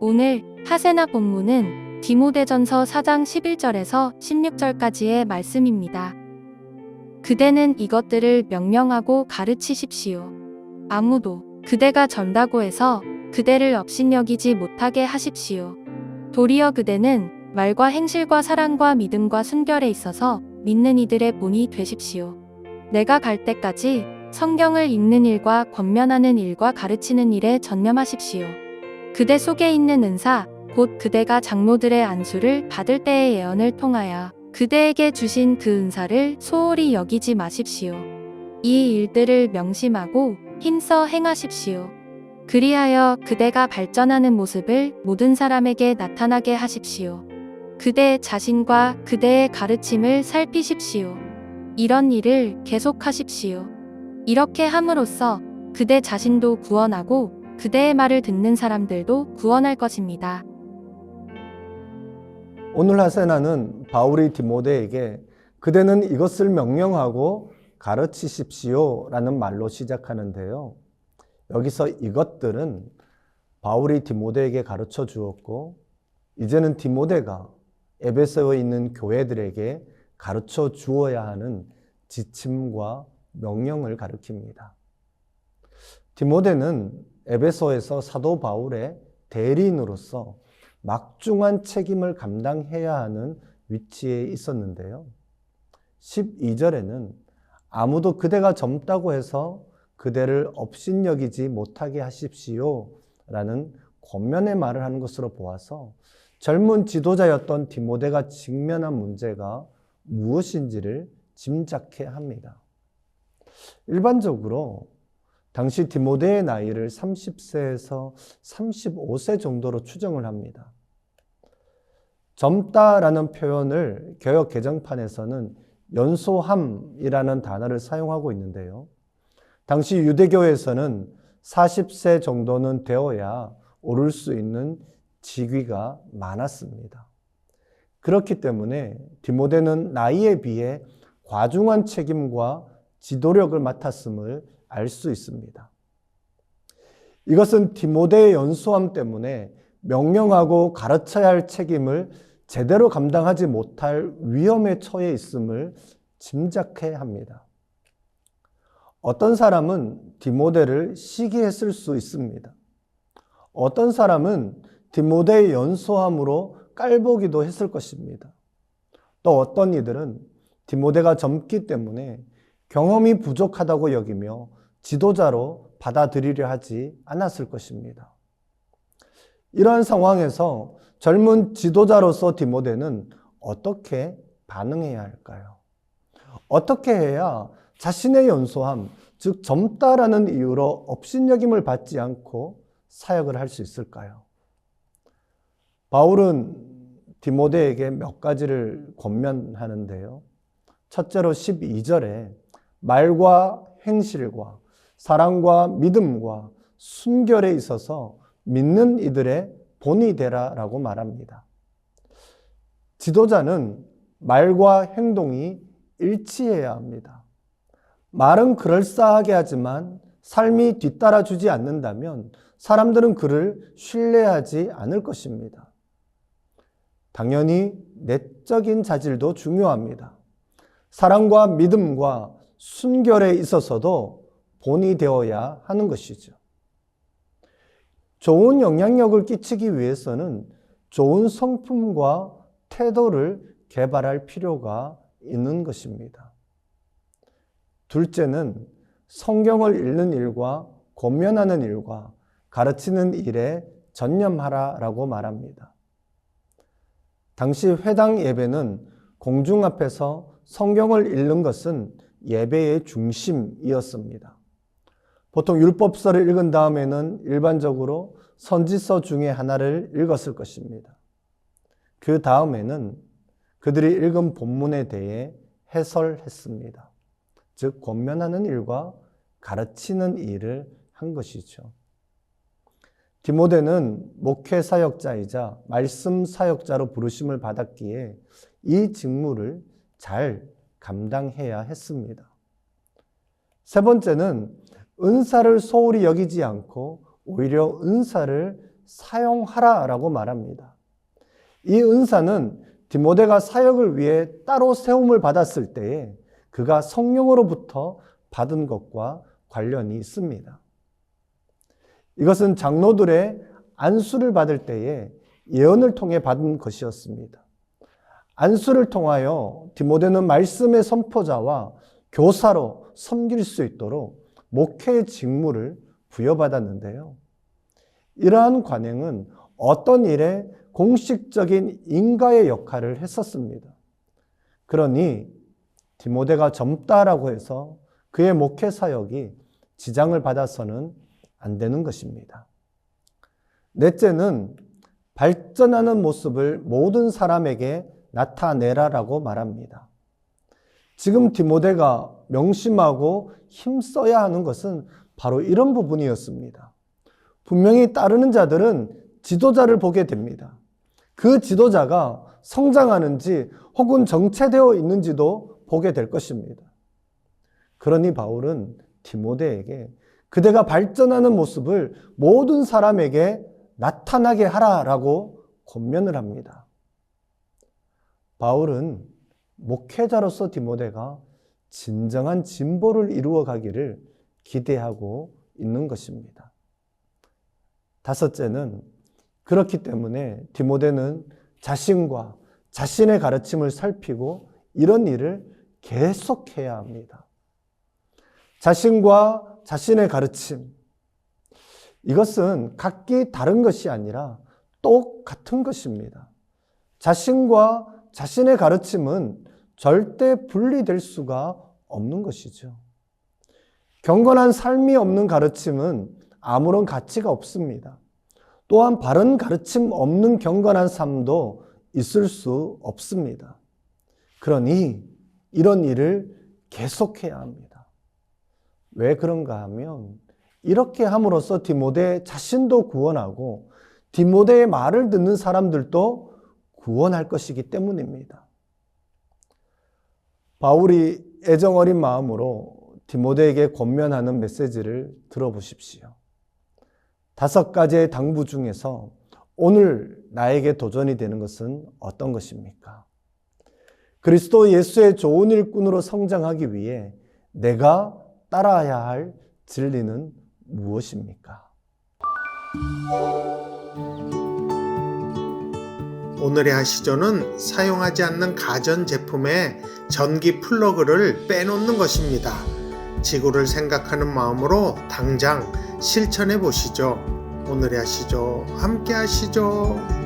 오늘 하세나 본문은 디모데전서 4장 11절에서 16절까지의 말씀입니다. 그대는 이것들을 명령하고 가르치십시오. 아무도 그대가 전다고 해서 그대를 업신여기지 못하게 하십시오. 도리어 그대는 말과 행실과 사랑과 믿음과 순결에 있어서 믿는 이들의 본이 되십시오. 내가 갈 때까지 성경을 읽는 일과 권면하는 일과 가르치는 일에 전념하십시오. 그대 속에 있는 은사, 곧 그대가 장로들의 안수를 받을 때의 예언을 통하여 그대에게 주신 그 은사를 소홀히 여기지 마십시오. 이 일들을 명심하고 힘써 행하십시오. 그리하여 그대가 발전하는 모습을 모든 사람에게 나타나게 하십시오. 그대 자신과 그대의 가르침을 살피십시오. 이런 일을 계속하십시오. 이렇게 함으로써 그대 자신도 구원하고 그대의 말을 듣는 사람들도 구원할 것입니다. 오늘 하세나는 바울이 디모데에게 그대는 이것을 명령하고 가르치십시오 라는 말로 시작하는데요. 여기서 이것들은 바울이 디모데에게 가르쳐 주었고, 이제는 디모데가 에베소에 있는 교회들에게 가르쳐 주어야 하는 지침과 명령을 가르칩니다. 디모데는 에베소에서 사도 바울의 대리인으로서 막중한 책임을 감당해야 하는 위치에 있었는데요. 12절에는 아무도 그대가 젊다고 해서 그대를 업신여기지 못하게 하십시오. 라는 권면의 말을 하는 것으로 보아서 젊은 지도자였던 디모데가 직면한 문제가 무엇인지를 짐작해 합니다. 일반적으로 당시 디모데의 나이를 30세에서 35세 정도로 추정을 합니다. 젊다라는 표현을 개혁 개정판에서는 연소함이라는 단어를 사용하고 있는데요. 당시 유대교에서는 40세 정도는 되어야 오를 수 있는 직위가 많았습니다. 그렇기 때문에 디모데는 나이에 비해 과중한 책임과 지도력을 맡았음을 알 수 있습니다. 이것은 디모데의 연소함 때문에 명령하고 가르쳐야 할 책임을 제대로 감당하지 못할 위험에 처해 있음을 짐작해 합니다. 어떤 사람은 디모데를 시기했을 수 있습니다. 어떤 사람은 디모데의 연소함으로 깔보기도 했을 것입니다. 또 어떤 이들은 디모데가 젊기 때문에 경험이 부족하다고 여기며 지도자로 받아들이려 하지 않았을 것입니다. 이러한 상황에서 젊은 지도자로서 디모데는 어떻게 반응해야 할까요? 어떻게 해야 자신의 연소함, 즉 젊다라는 이유로 업신여김을 받지 않고 사역을 할 수 있을까요? 바울은 디모데에게 몇 가지를 권면하는데요. 첫째로 12절에 말과 행실과 사랑과 믿음과 순결에 있어서 믿는 이들의 본이 되라라고 말합니다. 지도자는 말과 행동이 일치해야 합니다. 말은 그럴싸하게 하지만 삶이 뒤따라주지 않는다면 사람들은 그를 신뢰하지 않을 것입니다. 당연히 내적인 자질도 중요합니다. 사랑과 믿음과 순결에 있어서도 본이 되어야 하는 것이죠. 좋은 영향력을 끼치기 위해서는 좋은 성품과 태도를 개발할 필요가 있는 것입니다. 둘째는 성경을 읽는 일과 권면하는 일과 가르치는 일에 전념하라라고 말합니다. 당시 회당 예배는 공중 앞에서 성경을 읽는 것은 예배의 중심이었습니다. 보통 율법서를 읽은 다음에는 일반적으로 선지서 중에 하나를 읽었을 것입니다. 그 다음에는 그들이 읽은 본문에 대해 해설했습니다. 즉, 권면하는 일과 가르치는 일을 한 것이죠. 디모데는 목회 사역자이자 말씀 사역자로 부르심을 받았기에 이 직무를 잘 감당해야 했습니다. 세 번째는 은사를 소홀히 여기지 않고 오히려 은사를 사용하라라고 말합니다. 이 은사는 디모데가 사역을 위해 따로 세움을 받았을 때에 그가 성령으로부터 받은 것과 관련이 있습니다. 이것은 장로들의 안수를 받을 때에 예언을 통해 받은 것이었습니다. 안수를 통하여 디모데는 말씀의 선포자와 교사로 섬길 수 있도록 목회의 직무를 부여받았는데요. 이러한 관행은 어떤 일에 공식적인 인가의 역할을 했었습니다. 그러니 디모데가 젊다라고 해서 그의 목회 사역이 지장을 받아서는 안 되는 것입니다. 넷째는 발전하는 모습을 모든 사람에게 나타내라라고 말합니다. 지금 디모데가 명심하고 힘써야 하는 것은 바로 이런 부분이었습니다. 분명히 따르는 자들은 지도자를 보게 됩니다. 그 지도자가 성장하는지 혹은 정체되어 있는지도 보게 될 것입니다. 그러니 바울은 디모데에게 그대가 발전하는 모습을 모든 사람에게 나타나게 하라라고 권면을 합니다. 바울은 목회자로서 디모데가 진정한 진보를 이루어 가기를 기대하고 있는 것입니다. 다섯째는 그렇기 때문에 디모데는 자신과 자신의 가르침을 살피고 이런 일을 계속해야 합니다. 자신과 자신의 가르침. 이것은 각기 다른 것이 아니라 똑같은 것입니다. 자신과 자신의 가르침은 절대 분리될 수가 없는 것이죠. 경건한 삶이 없는 가르침은 아무런 가치가 없습니다. 또한 바른 가르침 없는 경건한 삶도 있을 수 없습니다. 그러니 이런 일을 계속해야 합니다. 왜 그런가 하면 이렇게 함으로써 디모데 자신도 구원하고 디모데의 말을 듣는 사람들도 구원할 것이기 때문입니다. 바울이 애정 어린 마음으로 디모데에게 권면하는 메시지를 들어보십시오. 다섯 가지의 당부 중에서 오늘 나에게 도전이 되는 것은 어떤 것입니까? 그리스도 예수의 좋은 일꾼으로 성장하기 위해 내가 따라야 할 진리는 무엇입니까? 오늘의 하시조는 사용하지 않는 가전 제품에 전기 플러그를 빼놓는 것입니다. 지구를 생각하는 마음으로 당장 실천해 보시죠. 오늘의 하시죠. 함께 하시죠.